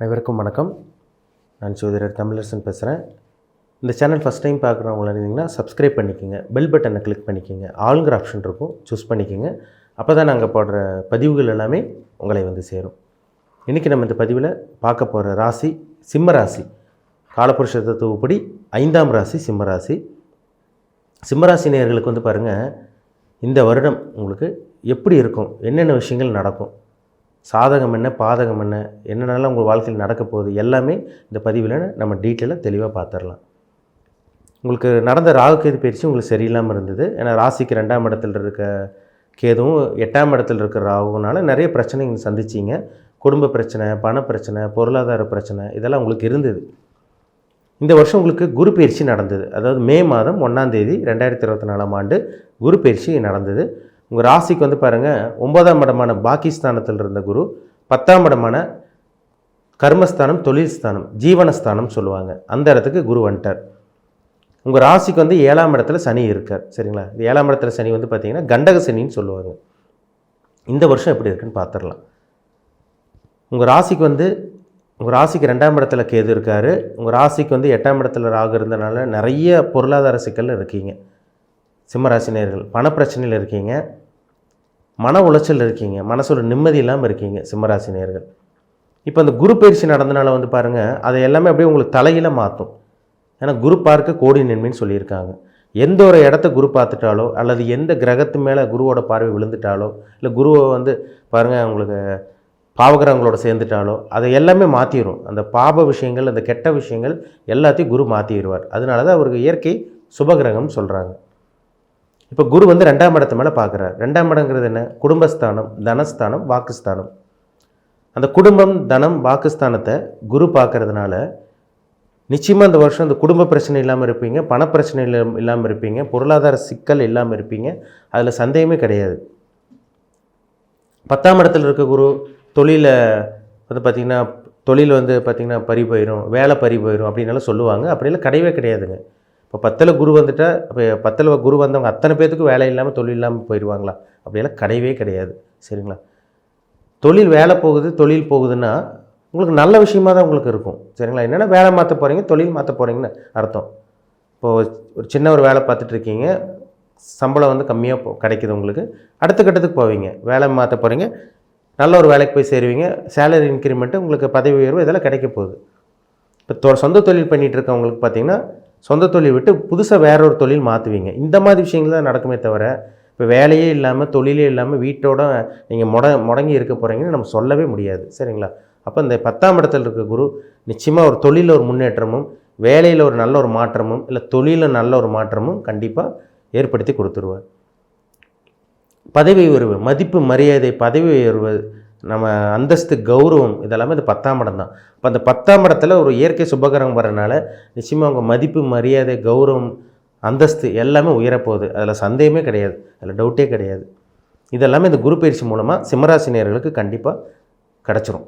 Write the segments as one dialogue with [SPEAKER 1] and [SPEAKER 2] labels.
[SPEAKER 1] அனைவருக்கும் வணக்கம். நான் சோதரர் தமிழரசன் பேசுகிறேன் இந்த சேனல் ஃபஸ்ட் டைம் பார்க்குறவங்கள இருந்தீங்கன்னா சப்ஸ்கிரைப் பண்ணிக்கோங்க. பெல் பட்டனை கிளிக் பண்ணிக்கோங்க. ஆளுங்கிற ஆப்ஷன் இருக்கும். சூஸ் பண்ணிக்கோங்க. அப்போ தான் நாங்கள் போடுற பதிவுகள் எல்லாமே உங்களை வந்து சேரும். இன்றைக்கி நம்ம இந்த பதிவில் பார்க்க போகிற ராசி சிம்ம ராசி. காலபுருஷ தத்துவப்படி ஐந்தாம் ராசி சிம்ம ராசி. சிம்மராசி நேர்களுக்கு வந்து பாருங்கள் இந்த வருடம் உங்களுக்கு எப்படி இருக்கும்? என்னென்ன விஷயங்கள் நடக்கும்? சாதகம் என்ன பாதகம் என்ன என்னென்னலாம் உங்கள் வாழ்க்கையில் நடக்க போகுது எல்லாமே இந்த பதிவில் நம்ம டீட்டெயிலாக தெளிவாக பார்த்துடலாம். உங்களுக்கு நடந்த ராகு கேது பயிற்சி உங்களுக்கு சரியில்லாமல் இருந்தது. ஏன்னா ராசிக்கு ரெண்டாம் இடத்துல இருக்க கேதுவும் எட்டாம் இடத்துல இருக்கிற ராகுனால நிறைய பிரச்சனைகள் சந்திச்சிங்க. குடும்ப பிரச்சனை பண பிரச்சனை பொருளாதார பிரச்சனை இதெல்லாம் உங்களுக்கு இருந்தது. இந்த வருஷம் உங்களுக்கு குரு பயிற்சி நடந்தது. அதாவது மே மாதம் ஒன்றாம் தேதி ரெண்டாயிரத்தி இருபத்தி நாலாம் ஆண்டு குரு பயிற்சி நடந்தது. உங்கள் ராசிக்கு வந்து பாருங்கள் ஒன்பதாம் இடமான பாகிஸ்தானத்தில் இருந்த குரு பத்தாம் இடமான கர்மஸ்தானம் தொழில் ஸ்தானம் ஜீவனஸ்தானம் சொல்லுவாங்க. அந்த இடத்துக்கு குரு வந்துட்டார். உங்கள் ராசிக்கு வந்து ஏழாம் இடத்துல சனி இருக்கார். சரிங்களா? இந்த ஏழாம் இடத்துல சனி வந்து பார்த்திங்கன்னா கண்டக சனின்னு சொல்லுவாங்க. இந்த வருஷம் எப்படி இருக்குன்னு பார்த்துடலாம் உங்கள் ராசிக்கு வந்து உங்கள் ராசிக்கு ரெண்டாம் இடத்துல கேது இருக்கார். உங்கள் ராசிக்கு வந்து எட்டாம் இடத்துல ராகு இருந்தனால நிறைய பொருளாதார சிக்கல் இருக்கீங்க. சிம்மராசினியர்கள் பணப்பிரச்சனையில் இருக்கீங்க மன உளைச்சல் இருக்கீங்க மனசோட நிம்மதி இல்லாமல் இருக்கீங்க சிம்மராசினியர்கள். இப்போ அந்த குரு பயிற்சி நடந்தனால வந்து பாருங்கள் அதை எல்லாமே அப்படியே உங்களுக்கு தலையில மாற்றும் ஏன்னா குரு பார்க்க கோடி நன்மைன்னு சொல்லியிருக்காங்க. எந்த ஒரு இடத்த குரு பார்த்துட்டாலோ அல்லது எந்த கிரகத்து மேலே குருவோட பார்வை விழுந்துட்டாலோ இல்லை குருவை வந்து பாருங்கள் உங்களுக்கு பாவகிரகங்களோட சேர்ந்துட்டாலோ அதை எல்லாமே மாற்றிடும் அந்த பாப விஷயங்கள் அந்த கெட்ட விஷயங்கள் எல்லாத்தையும் குரு மாற்றிடுவார் அதனால தான் அவருக்கு இயற்கை சுபகிரகம்னு சொல்கிறாங்க இப்போ குரு வந்து ரெண்டாம் இடத்து மேலே பார்க்குறார் ரெண்டாம் இடங்கிறது என்ன? குடும்பஸ்தானம் தனஸ்தானம் வாக்குஸ்தானம். அந்த குடும்பம் தனம் வாக்குஸ்தானத்தை குரு பார்க்கறதுனால நிச்சயமாக இந்த வருஷம் அந்த குடும்ப பிரச்சனை இல்லாமல் இருப்பீங்க பணப்பிரச்சனை இல்லாமல் இருப்பீங்க பொருளாதார சிக்கல் இல்லாமல் இருப்பீங்க. அதில் சந்தேகமே கிடையாது. பத்தாம் இடத்துல இருக்க குரு தொழிலை வந்து பார்த்திங்கன்னா தொழில் வந்து பார்த்திங்கன்னா பறி போயிடும் வேலை பறி போயிடும் அப்படின்னால சொல்லுவாங்க. அப்படிலாம் கிடையவே கிடையாதுங்க. இப்போ பத்தில் குரு வந்துட்டால் இப்போ பத்தில் குரு வந்தவங்க அத்தனை பேர்த்துக்கும் வேலை இல்லாமல் தொழில் இல்லாமல் போயிடுவாங்களா? அப்படியெல்லாம் கிடையவே கிடையாது. சரிங்களா? தொழில் வேலை போகுது தொழில் போகுதுன்னா உங்களுக்கு நல்ல விஷயமா தான் உங்களுக்கு இருக்கும். சரிங்களா? என்னென்னா வேலை மாற்ற போகிறீங்க தொழில் மாற்ற போகிறீங்கன்னு அர்த்தம். இப்போது ஒரு சின்ன ஒரு வேலை பார்த்துட்டு இருக்கீங்க சம்பளம் வந்து கம்மியாக போ கிடைக்குது உங்களுக்கு. அடுத்த கட்டத்துக்கு போவீங்க. வேலை மாற்ற போகிறீங்க நல்ல ஒரு வேலைக்கு போய் சேருவீங்க சேலரி இன்க்ரிமெண்ட்டு உங்களுக்கு பதவி உயர்வு இதெல்லாம் கிடைக்க போகுது. இப்போ தொ சொந்த தொழில் பண்ணிகிட்டு இருக்கவங்களுக்கு பார்த்தீங்கன்னா சொந்த தொழில் விட்டு புதுசாக வேற ஒரு தொழில் மாற்றுவீங்க இந்த மாதிரி விஷயங்கள் தான் நடக்குமே தவிர இப்போ வேலையே இல்லாமல் தொழிலே இல்லாமல் வீட்டோட நீங்கள் முட முடங்கி இருக்க போகிறீங்கன்னு நம்ம சொல்லவே முடியாது. சரிங்களா? அப்போ இந்த பத்தாம் இடத்துல இருக்க குரு நிச்சயமாக ஒரு தொழிலில் ஒரு முன்னேற்றமும் வேலையில் ஒரு நல்ல ஒரு மாற்றமும் இல்லை தொழிலில் நல்ல ஒரு மாற்றமும் கண்டிப்பாக ஏற்படுத்தி கொடுத்துருவார். பதவி உயர்வு மதிப்பு மரியாதை பதவி உயர்வு நம்ம அந்தஸ்து கௌரவம் இதெல்லாமே இந்த பத்தாம் இடம் தான். இப்போ அந்த பத்தாம் இடத்துல ஒரு இயற்கை சுபகரம் வரனால நிச்சயமாக அவங்க மதிப்பு மரியாதை கௌரவம் அந்தஸ்து எல்லாமே உயரப்போகுது. அதில் சந்தேகமே கிடையாது. அதில் டவுட்டே கிடையாது. இதெல்லாமே இந்த குரு பயிற்சி மூலமாக சிம்மராசினியர்களுக்கு கண்டிப்பாக கிடச்சிரும்.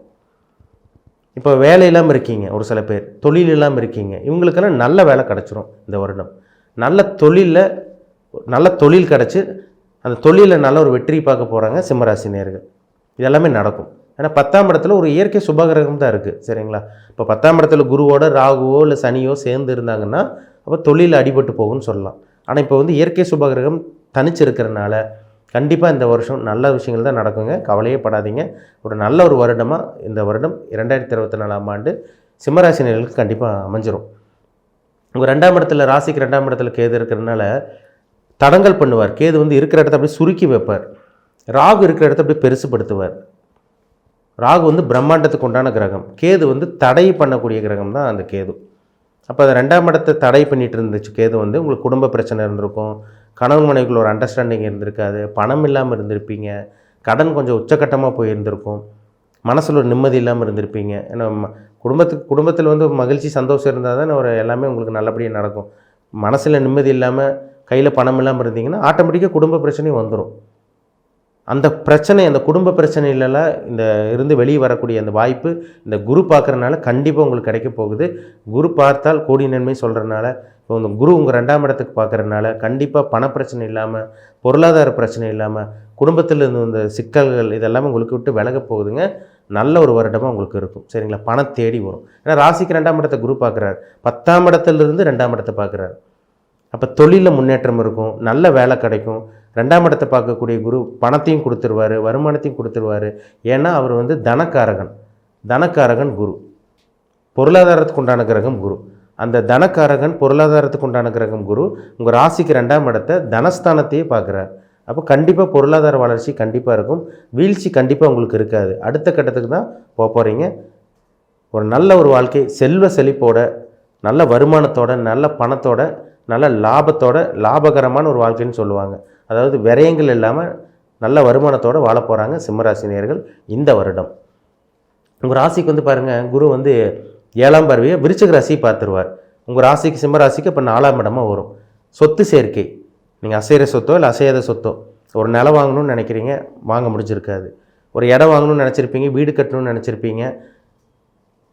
[SPEAKER 1] இப்போ வேலை இல்லாமல் இருக்கீங்க ஒரு சில பேர். தொழில் இல்லாமல் இருக்கீங்க. இவங்களுக்கெல்லாம் நல்ல வேலை கிடச்சிரும் இந்த வருடம். நல்ல தொழிலில் நல்ல தொழில் கிடச்சி அந்த தொழிலில் நல்ல ஒரு வெற்றி பார்க்க போகிறாங்க சிம்மராசினியர்கள் இதெல்லாமே நடக்கும். ஏன்னா பத்தாம் இடத்துல ஒரு இயற்கை சுபகிரகம் தான் இருக்குது சரிங்களா? இப்போ பத்தாம் இடத்துல குருவோட ராகுவோ இல்லை சனியோ சேர்ந்து இருந்தாங்கன்னா அப்போ தொழில் அடிபட்டு போகும்னு சொல்லலாம். ஆனால் இப்போ வந்து இயற்கை சுபகிரகம் தனிச்சு இருக்கிறனால கண்டிப்பாக இந்த வருஷம் நல்ல விஷயங்கள் தான் நடக்குங்க. கவலையே படாதீங்க. ஒரு நல்ல ஒரு வருடமாக இந்த வருடம் இரண்டாயிரத்தி இருபத்தி நாலாம் ஆண்டு சிம்மராசினியர்களுக்கு கண்டிப்பாக அமைஞ்சிரும். உங்கள் ரெண்டாம் இடத்துல ராசிக்கு ரெண்டாம் இடத்துல கேது இருக்கிறதுனால தடங்கள் பண்ணுவார். கேது வந்து இருக்கிற இடத்த அப்படியே சுருக்கி வைப்பார். ராகு இருக்கிற இடத்த அப்படியே பெருசுப்படுத்துவார் ராகு வந்து பிரம்மாண்டத்துக்கு உண்டான கிரகம். கேது வந்து தடை பண்ணக்கூடிய கிரகம் தான் அந்த கேது. அப்போ அந்த ரெண்டாம் இடத்தை தடை பண்ணிட்டு இருந்துச்சு கேது வந்து உங்களுக்கு குடும்ப பிரச்சனை இருந்திருக்கும் கணவன் மனைவிக்குள்ள ஒரு அண்டர்ஸ்டாண்டிங் இருந்திருக்காது பணம் இல்லாமல் இருந்திருப்பீங்க கடன் கொஞ்சம் உச்சக்கட்டமாக போயிருந்திருக்கும் மனசில் ஒரு நிம்மதி இல்லாமல் இருந்திருப்பீங்க. ஏன்னா ம- குடும்பத்துக்கு குடும்பத்தில் வந்து மகிழ்ச்சி சந்தோஷம் இருந்தால் தான் ஒரு எல்லாமே உங்களுக்கு நல்லபடியாக நடக்கும். மனசில் நிம்மதி இல்லாமல் கையில் பணம் இல்லாமல் இருந்தீங்கன்னா ஆட்டோமேட்டிக்காக குடும்ப பிரச்சனையும் வந்துடும் அந்த பிரச்சனை அந்த குடும்ப பிரச்சனையிலலாம் இந்த இருந்து வெளியே வரக்கூடிய அந்த வாய்ப்பு இந்த குரு பார்க்குறனால கண்டிப்பாக உங்களுக்கு கிடைக்க போகுது. குரு பார்த்தால் கோடி நன்மை சொல்கிறனால இப்போ இந்த குரு உங்கள் ரெண்டாம் இடத்துக்கு பார்க்குறனால கண்டிப்பாக பணப்பிரச்சனை இல்லாமல் பொருளாதார பிரச்சனை இல்லாமல் குடும்பத்தில் இருந்து இந்த சிக்கல்கள் இதெல்லாமே உங்களுக்கு விட்டு விலக போகுதுங்க. நல்ல ஒரு வருடமாக உங்களுக்கு இருக்கும். சரிங்களா? பணம் தேடி வரும். ஏன்னா ராசிக்கு ரெண்டாம் இடத்தை குரு பார்க்குறாரு. பத்தாம் இடத்துலேருந்து ரெண்டாம் இடத்தை பார்க்குறாரு. அப்போ தொழிலில் முன்னேற்றம் இருக்கும். நல்ல வேலை கிடைக்கும். ரெண்டாம் இடத்தை பார்க்கக்கூடிய குரு பணத்தையும் கொடுத்துருவாரு வருமானத்தையும் கொடுத்துருவாரு. ஏன்னா அவர் வந்து தனக்காரகன். தனக்காரகன் குரு. பொருளாதாரத்துக்கு உண்டான கிரகம் குரு. அந்த தனக்காரகன் பொருளாதாரத்துக்கு உண்டான கிரகம் குரு உங்கள் ராசிக்கு ரெண்டாம் இடத்தை தனஸ்தானத்தையே பார்க்குறார். அப்போ கண்டிப்பாக பொருளாதார வளர்ச்சி கண்டிப்பாக இருக்கும். வீழ்ச்சி கண்டிப்பாக உங்களுக்கு இருக்காது. அடுத்த கட்டத்துக்கு தான் போக போகிறீங்க ஒரு நல்ல ஒரு வாழ்க்கை செல்வ செழிப்போட நல்ல வருமானத்தோட நல்ல பணத்தோட நல்ல லாபத்தோட லாபகரமான ஒரு வாழ்க்கைன்னு சொல்லுவாங்க. அதாவது விரயங்கள் இல்லாமல் நல்ல வருமானத்தோடு வாழ போகிறாங்க சிம்மராசினியர்கள் இந்த வருடம். உங்கள் ராசிக்கு வந்து பாருங்கள் குரு வந்து ஏழாம் பார்வையை விருச்சிக ராசி பார்த்துருவார். உங்கள் ராசிக்கு சிம்ம ராசிக்கு இப்போ நாலாம் இடமா வரும். சொத்து சேர்க்கை. நீங்கள் அசைகிற சொத்தோ இல்லை அசையாத சொத்தோ ஒரு நிலம் வாங்கணும்னு நினைக்கிறீங்க வாங்க முடிஞ்சிருக்காது. ஒரு இடம் வாங்கணும்னு நினச்சிருப்பீங்க வீடு கட்டணும்னு நினச்சிருப்பீங்க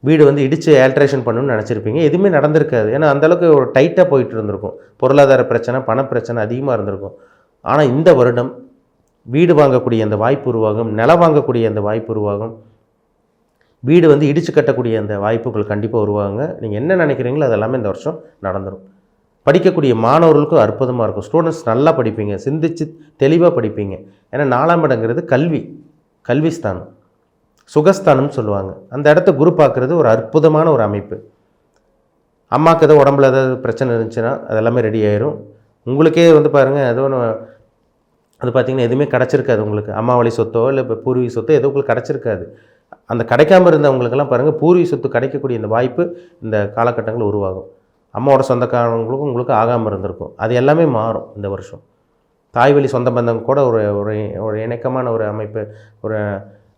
[SPEAKER 1] வீடு வந்து இடித்து ஆல்ட்ரேஷன் பண்ணணும்னு நினச்சிருப்பீங்க எதுவுமே நடந்திருக்காது. ஏன்னா அந்தளவுக்கு ஒரு டைட்டாக போயிட்டு இருந்திருக்கும். பொருளாதார பிரச்சனை பண பிரச்சனை அதிகமாக இருந்திருக்கும். ஆனால் இந்த வருடம் வீடு வாங்கக்கூடிய அந்த வாய்ப்பு உருவாகும் நிலம் வாங்கக்கூடிய அந்த வாய்ப்பு உருவாகும். வீடு வந்து இடித்து கட்டக்கூடிய அந்த வாய்ப்புகள் கண்டிப்பாக உருவாகுங்க. நீங்கள் என்ன நினைக்கிறீங்களோ அதெல்லாமே இந்த வருஷம் நடந்துடும் படிக்கக்கூடிய மாணவர்களுக்கும் அற்புதமாக இருக்கும். ஸ்டூடெண்ட்ஸ் நல்லா படிப்பீங்க சிந்திச்சு தெளிவாக படிப்பீங்க. ஏன்னா நாலாம் இடங்கிறது கல்வி கல்வி ஸ்தானம். சுகஸ்தானம்னு சொல்லுவாங்க. அந்த இடத்த குரு பார்க்குறது ஒரு அற்புதமான ஒரு அமைப்பு. அம்மாவுக்கு ஏதோ உடம்புல ஏதாவது பிரச்சனை இருந்துச்சுன்னா அதெல்லாமே ரெடி ஆயிரும். உங்களுக்கே வந்து பாருங்கள் ஏதோ ஒன்று அது பார்த்திங்கன்னா எதுவுமே கிடச்சிருக்காது உங்களுக்கு. அம்மா வழி சொத்தோ இல்லை இப்போ பூர்வீக சொத்தோ ஏதோ உங்களுக்கு கிடச்சிருக்காது. அந்த கிடைக்காம இருந்தவங்களுக்கெல்லாம் பாருங்கள் பூர்வீக சொத்து கிடைக்கக்கூடிய இந்த வாய்ப்பு இந்த காலகட்டங்களில் உருவாகும். அம்மாவோட சொந்தக்காரங்களுக்கும் உங்களுக்கு ஆகாமல் இருந்திருக்கும். அது எல்லாமே மாறும் இந்த வருஷம். தாய் வழி சொந்த பந்தம் கூட ஒரு ஒரு ஒரு இணக்கமான ஒரு அமைப்பு ஒரு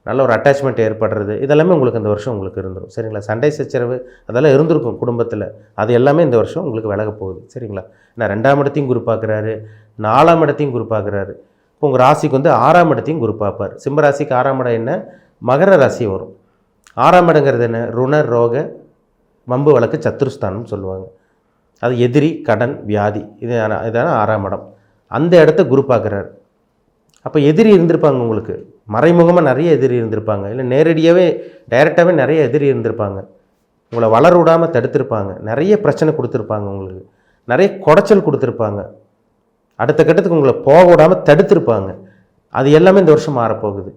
[SPEAKER 1] நல்ல ஒரு அட்டாச்மெண்ட் ஏற்படுறது. இதெல்லாமே உங்களுக்கு இந்த வருஷம் உங்களுக்கு இருந்துடும் சரிங்களா? சண்டை சச்சரவு அதெல்லாம் இருந்திருக்கும் குடும்பத்தில். அது எல்லாமே இந்த வருஷம் உங்களுக்கு விலக போகுது. சரிங்களா? நான் ரெண்டாம் இடத்தையும் குறிப்பாக்குறாரு பார்க்குறாரு. நாலாம் இடத்தையும் குறிப்பாக்குறாரு பார்க்குறாரு. இப்போ உங்கள் ராசிக்கு வந்து ஆறாம் இடத்தையும் குறிப்பாப்பார் பார்ப்பார். சிம்ம ராசிக்கு ஆறாம் இடம் என்ன? மகர ராசி வரும். ஆறாம் இடங்கிறது என்ன? ருண ரோக வம்பு வழக்கு சத்துருஸ்தானம்னு சொல்லுவாங்க. அது எதிரி கடன் வியாதி. இது இதான ஆறாம் இடம். அந்த இடத்த குரு பார்க்குறாரு. அப்போ எதிரி இருந்திருப்பாங்க உங்களுக்கு. மறைமுகமாக நிறைய எதிரி இருந்திருப்பாங்க. இல்லை நேரடியாகவே டைரெக்டாகவே நிறைய எதிரி இருந்திருப்பாங்க. உங்களை வளர விடாமல் தடுத்திருப்பாங்க. நிறைய பிரச்சனை கொடுத்துருப்பாங்க உங்களுக்கு. நிறைய குடைச்சல் கொடுத்துருப்பாங்க. அடுத்த கட்டத்துக்கு உங்களை போக விடாமல் தடுத்திருப்பாங்க. அது எல்லாமே இந்த வருஷம் மாறப்போகுது.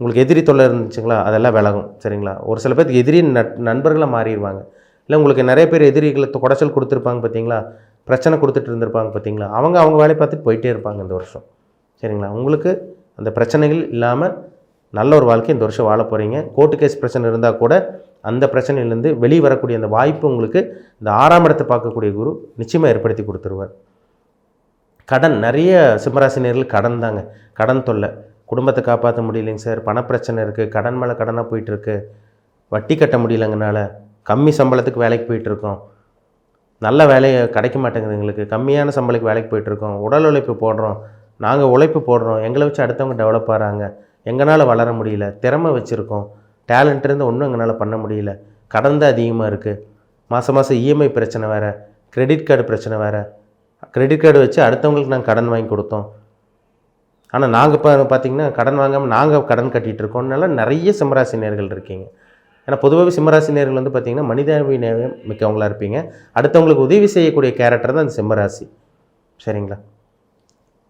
[SPEAKER 1] உங்களுக்கு எதிரி தொல்லை இருந்துச்சுங்களா? அதெல்லாம் விலகும். சரிங்களா? ஒரு சில பேருக்கு எதிரி நட் நண்பர்களாக மாறிடுவாங்க. இல்லை உங்களுக்கு நிறைய பேர் எதிரிகளை குடைச்சல் கொடுத்துருப்பாங்க பார்த்தீங்களா பிரச்சனை கொடுத்துட்டு இருந்திருப்பாங்க பார்த்தீங்களா அவங்க அவங்க வேலையை பார்த்துட்டு போயிட்டே இருப்பாங்க இந்த வருஷம். சரிங்களா? உங்களுக்கு அந்த பிரச்சனைகள் இல்லாமல் நல்ல ஒரு வாழ்க்கை இந்த வருஷம் வாழ போகிறீங்க கோர்ட்டு கேஸ் பிரச்சனை இருந்தால் கூட அந்த பிரச்சனையிலேருந்து வெளியே வரக்கூடிய அந்த வாய்ப்பு உங்களுக்கு இந்த ஆறாம் இடத்தை பார்க்கக்கூடிய குரு நிச்சயமாக ஏற்படுத்தி கொடுத்துருவார். கடன் நிறைய சிம்மராசினியர்கள் கடன் தாங்க. கடன் தொல்லை. குடும்பத்தை காப்பாற்ற முடியலைங்க சார். பணப்பிரச்சனை இருக்குது கடன் மேலே கடனாக போயிட்டுருக்கு. வட்டி கட்ட முடியலங்கனால கம்மி சம்பளத்துக்கு வேலைக்கு போயிட்டுருக்கோம். நல்ல வேலையை கிடைக்க மாட்டேங்குது எங்களுக்கு. கம்மியான சம்பளத்துக்கு வேலைக்கு போயிட்டுருக்கோம். உடல் உழைப்பு போடுறோம். நாங்கள் உழைப்பு போடுறோம். எங்களை வச்சு அடுத்தவங்க டெவலப் ஆகிறாங்க எங்களால் வளர முடியல. திறமை வச்சுருக்கோம். டேலண்ட் இருந்து ஒன்றும் எங்களால் பண்ண முடியல. கடன் தான் அதிகமாக இருக்குது மாதம் மாதம் இஎம்ஐ பிரச்சனை வேறு. கிரெடிட் கார்டு பிரச்சனை வேறு. கிரெடிட் கார்டு வச்சு அடுத்தவங்களுக்கு நாங்கள் கடன் வாங்கி கொடுத்தோம். ஆனால் நாங்கள் இப்போ பார்த்தீங்கன்னா கடன் வாங்காமல் நாங்கள் கடன் கட்டிகிட்டு இருக்கோம்னால நிறைய சிம்மராசி நேர்கள் இருக்கீங்க. ஏன்னா பொதுவாகவே சிம்மராசி நேர்கள் வந்து பார்த்தீங்கன்னா மனிதாபிநேயம் மிக்கவங்களா இருப்பீங்க. அடுத்தவங்களுக்கு உதவி செய்யக்கூடிய கேரக்டர் தான் அந்த சிம்மராசி. சரிங்களா?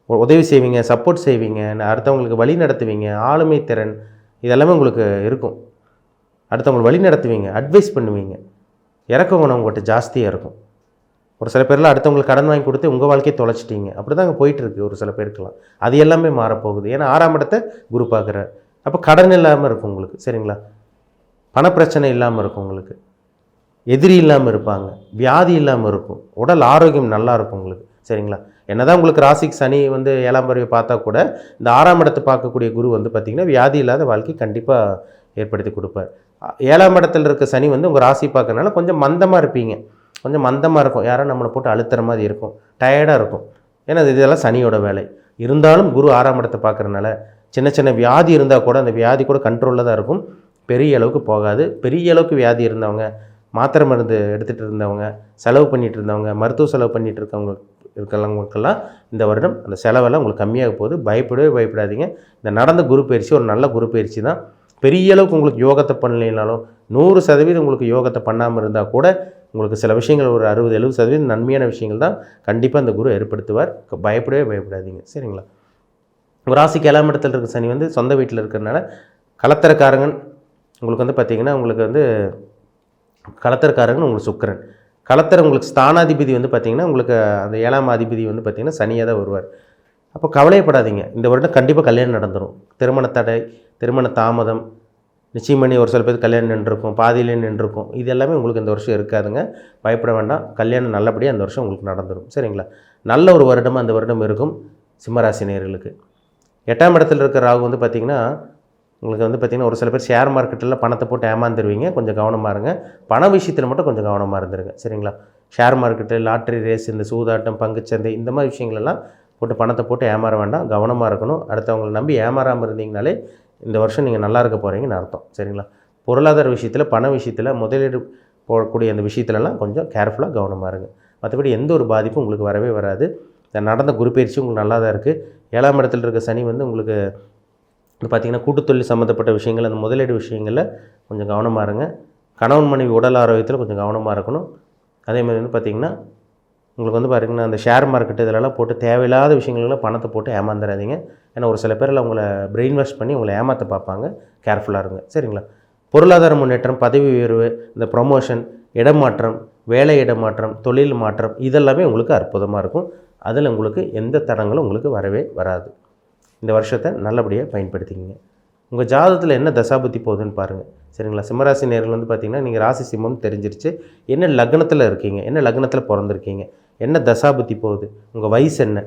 [SPEAKER 1] உதவி செய்வீங்க சப்போர்ட் செய்வீங்க அடுத்தவங்களுக்கு வழி நடத்துவீங்க ஆளுமை திறன் இதெல்லாமே உங்களுக்கு இருக்கும். அடுத்தவங்களுக்கு வழி நடத்துவீங்க அட்வைஸ் பண்ணுவீங்க. இறக்க உங்கள்கிட்ட ஜாஸ்தியாக இருக்கும். ஒரு சில பேரில் அடுத்தவங்களுக்கு கடன் வாங்கி கொடுத்து உங்கள் வாழ்க்கையை தொலைச்சிட்டீங்க. அப்படி தான் அங்கே போயிட்டுருக்கு ஒரு சில பேருக்கெல்லாம். அது எல்லாமே மாறப்போகுது. ஏன்னா ஆறாம் இடத்தை குரு பார்க்குறார். அப்போ கடன் இல்லாமல் இருக்கும் உங்களுக்கு சரிங்களா? பணப்பிரச்சனை இல்லாமல் இருக்கும் உங்களுக்கு. எதிரி இல்லாமல் இருப்பாங்க. வியாதி இல்லாமல் இருக்கும். உடல் ஆரோக்கியம் நல்லா இருக்கும் உங்களுக்கு. சரிங்களா? என்னதான் உங்களுக்கு ராசிக்கு சனி வந்து ஏழாம் பறவை பார்த்தா கூட இந்த ஆறாம் இடத்தை பார்க்கக்கூடிய குரு வந்து பார்த்திங்கன்னா வியாதி இல்லாத வாழ்க்கை கண்டிப்பாக ஏற்படுத்தி கொடுப்பார். ஏழாம் இடத்துல இருக்க சனி வந்து உங்கள் ராசி பார்க்கறனால கொஞ்சம் மந்தமாக இருப்பீங்க. கொஞ்சம் மந்தமாக இருக்கும். யாரோ நம்மளை போட்டு அழுத்துற மாதிரி இருக்கும். டயர்டாக இருக்கும். ஏன்னா இதெல்லாம் சனியோட வேலை. இருந்தாலும் குரு ஆறாம் இடத்தை பார்க்கறனால சின்ன சின்ன வியாதி இருந்தால் கூட அந்த வியாதி கூட கண்ட்ரோலில் தான் இருக்கும். பெரிய அளவுக்கு போகாது. பெரிய அளவுக்கு வியாதி இருந்தவங்க மாத்திரை மருந்து எடுத்துகிட்டு இருந்தவங்க செலவு பண்ணிகிட்டு இருந்தவங்க மருத்துவ செலவு பண்ணிகிட்டு இருக்கவங்க இருக்கிறவங்களுக்கெல்லாம் இந்த வருடம் அந்த செலவெல்லாம் உங்களுக்கு கம்மியாக போகுது. பயப்படவே பயப்படாதீங்க. இந்த நடந்த குரு பயிற்சி ஒரு நல்ல குரு பயிற்சி தான். பெரிய அளவுக்கு உங்களுக்கு யோகத்தை பண்ணலைனாலும் நூறு சதவீதம் உங்களுக்கு யோகத்தை பண்ணாமல் இருந்தால் கூட உங்களுக்கு சில விஷயங்கள் ஒரு அறுபது எழுபது சதவீதம் நன்மையான விஷயங்கள் தான் கண்டிப்பாக அந்த குரு ஏற்படுத்துவார். பயப்படவே பயப்படாதீங்க. சரிங்களா? ஒரு ராசிக்கு ஏழாம் இடத்துல இருக்க சனி வந்து சொந்த வீட்டில் இருக்கிறனால கலத்தரக்காரங்கன் உங்களுக்கு வந்து பார்த்திங்கன்னா உங்களுக்கு வந்து கலத்தரக்காரங்கன் உங்களுக்கு சுக்கரன். கலத்தர உங்களுக்கு ஸ்தானாதிபதி வந்து பார்த்திங்கன்னா உங்களுக்கு அந்த ஏழாம் அதிபதி வந்து பார்த்திங்கன்னா சனியாக தான் வருவார். அப்போ கவலையப்படாதீங்க. இந்த வருடம் கண்டிப்பாக கல்யாணம் நடந்துடும் திருமண தடை திருமண தாமதம் நிச்சயம் பண்ணி ஒரு சில பேர் கல்யாணம் நின்றுருக்கும் பாதியிலே நின்றுருக்கும். இது எல்லாமே உங்களுக்கு இந்த வருஷம் இருக்காதுங்க. பயப்பட வேண்டாம். கல்யாணம் நல்லபடியாக அந்த வருஷம் உங்களுக்கு நடந்துடும் சரிங்களா? நல்ல ஒரு வருடமாக அந்த வருடம் இருக்கும் சிம்மராசினியர்களுக்கு எட்டாம் இடத்துல இருக்கிற ராகு வந்து பார்த்திங்கன்னா உங்களுக்கு வந்து பார்த்திங்கன்னா ஒரு சில பேர் ஷேர் மார்க்கெட்டில் பணத்தை போட்டு ஏமாந்துருவீங்க. கொஞ்சம் கவனமாக இருங்க. பண விஷயத்தில் மட்டும் கொஞ்சம் கவனமாக இருந்துருங்க. சரிங்களா? ஷேர் மார்க்கெட்டு லாட்ரி ரேஸ் இந்த சூதாட்டம் பங்குச்சந்தை இந்த மாதிரி விஷயங்களெல்லாம் போட்டு பணத்தை போட்டு ஏமாற வேண்டாம். கவனமாக இருக்கணும். அடுத்தவங்களை நம்பி ஏமாறாமல் இருந்தீங்கனாலே இந்த வருஷம் நீங்கள் நல்லா இருக்க போகிறீங்கன்னு அர்த்தம். சரிங்களா? பொருளாதார விஷயத்தில் பண விஷயத்தில் முதலீடு போடக்கூடிய அந்த விஷயத்துலலாம் கொஞ்சம் கேர்ஃபுல்லாக கவனமாக இருங்க. மற்றபடி எந்த ஒரு பாதிப்பும் உங்களுக்கு வரவே வராது. நடந்த குரு பயிற்சி உங்களுக்கு நல்லா தான் இருக்குது ஏழாம் இடத்துல இருக்க சனி வந்து உங்களுக்கு பார்த்திங்கன்னா கூட்டுத்தொழில் சம்மந்தப்பட்ட விஷயங்கள் அந்த முதலீடு விஷயங்களில் கொஞ்சம் கவனமாக இருங்க. கணவன் மனைவி உடல் ஆரோக்கியத்தில் கொஞ்சம் கவனமாக இருக்கணும். அதே மாதிரி வந்து பார்த்திங்கன்னா உங்களுக்கு வந்து பார்த்திங்கன்னா அந்த ஷேர் மார்க்கெட் இதிலெல்லாம் போட்டு தேவையில்லாத விஷயங்களெல்லாம் பணத்தை போட்டு ஏமாந்துடாதீங்க ஏன்னா ஒரு சில பேரில் உங்களை பிரெயின் வாஷ் பண்ணி உங்களை ஏமாற்ற பார்ப்பாங்க. கேர்ஃபுல்லாக இருங்க. சரிங்களா? பொருளாதார முன்னேற்றம் பதவி உயர்வு இந்த ப்ரொமோஷன் இடமாற்றம் வேலை இடமாற்றம் தொழில் மாற்றம் இதெல்லாமே உங்களுக்கு அற்புதமாக இருக்கும். அதில் உங்களுக்கு எந்த தடங்களும் உங்களுக்கு வரவே வராது. இந்த வருஷத்தை நல்லபடியாக பயன்படுத்திக்கிங்க. உங்கள் ஜாதகத்தில் என்ன தசாபுத்தி போகுதுன்னு பாருங்கள் சரிங்களா? சிம்மராசி நேர்கள் வந்து பார்த்தீங்கன்னா நீங்கள் ராசி சிம்மம் தெரிஞ்சிருச்சு. என்ன லக்னத்தில் இருக்கீங்க? என்ன லக்னத்தில் பிறந்திருக்கீங்க? என்ன தசாபுத்தி போகுது? உங்கள் வயசு என்ன?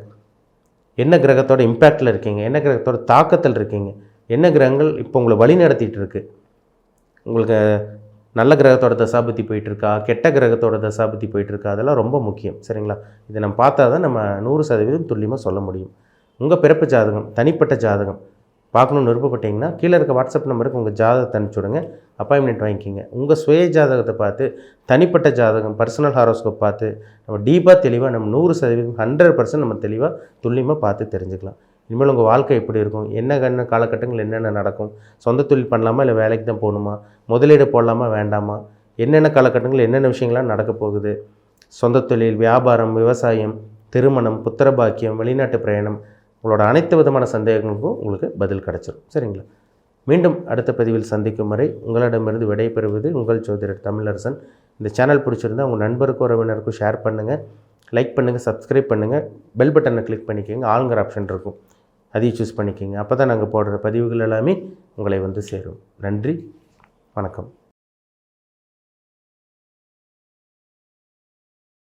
[SPEAKER 1] என்ன கிரகத்தோட இம்பேக்டில் இருக்கீங்க? என்ன கிரகத்தோட தாக்கத்தில் இருக்கீங்க? என்ன கிரகங்கள் இப்போ உங்களை வழி நடத்திட்டு இருக்கு? உங்களுக்கு நல்ல கிரகத்தோட தசாபுத்தி போயிட்டுருக்கா? கெட்ட கிரகத்தோட தசாபுத்தி போயிட்டுருக்கா? அதெல்லாம் ரொம்ப முக்கியம். சரிங்களா? இதை நம்ம பார்த்தா தான் நம்ம நூறு சதவீதம் துல்லியமாக சொல்ல முடியும். உங்கள் பிறப்பு ஜாதகம் தனிப்பட்ட ஜாதகம் பார்க்கணுன்னு விருப்பப்பட்டீங்கன்னா கீழே இருக்க வாட்ஸ்அப் நம்பருக்கு உங்கள் ஜாதகத்தை அனுப்பிச்சுடுங்க அப்பாயின்மெண்ட் வாங்கிக்கிங்க. உங்கள் சுய ஜாதகத்தை பார்த்து தனிப்பட்ட ஜாதகம் பர்சனல் ஹாரோஸ்கோப் பார்த்து நம்ம டீப்பாக தெளிவாக நம்ம நூறு சதவீதம் ஹண்ட்ரட் பர்சன்ட் நம்ம தெளிவாக துல்லியமாக பார்த்து தெரிஞ்சுக்கலாம். இனிமேல் உங்கள் வாழ்க்கை எப்படி இருக்கும்? என்ன கண்ண காலகட்டங்கள் என்னென்ன நடக்கும்? சொந்த தொழில் பண்ணலாமா? இல்லை வேலைக்கு தான் போகணுமா? முதலீடு போடலாமா? வேண்டாமா? என்னென்ன காலகட்டங்கள் என்னென்ன விஷயங்கள்லாம் நடக்க போகுது? சொந்த தொழில் வியாபாரம் விவசாயம் திருமணம் புத்திரபாக்கியம் வெளிநாட்டு பிரயாணம் உங்களோட அனைத்து விதமான சந்தேகங்களுக்கும் உங்களுக்கு பதில் கிடச்சிரும். சரிங்களா? மீண்டும் அடுத்த பதிவில் சந்திக்கும் வரை உங்களிடமிருந்து விடைபெறுவது உங்கள் ஜோதிடர் தமிழரசன். இந்த சேனல் பிடிச்சிருந்தா உங்கள் நண்பருக்கும் உறவினருக்கும் ஷேர் பண்ணுங்கள் லைக் பண்ணுங்கள் சப்ஸ்கிரைப் பண்ணுங்கள் பெல் பட்டனை கிளிக் பண்ணிக்கோங்க. ஆளுங்கிற ஆப்ஷன் இருக்கும். அதையும் சூஸ் பண்ணிக்கோங்க. அப்போ தான் நாங்கள் போடுற பதிவுகள் எல்லாமே உங்களை வந்து சேரும். நன்றி. வணக்கம்.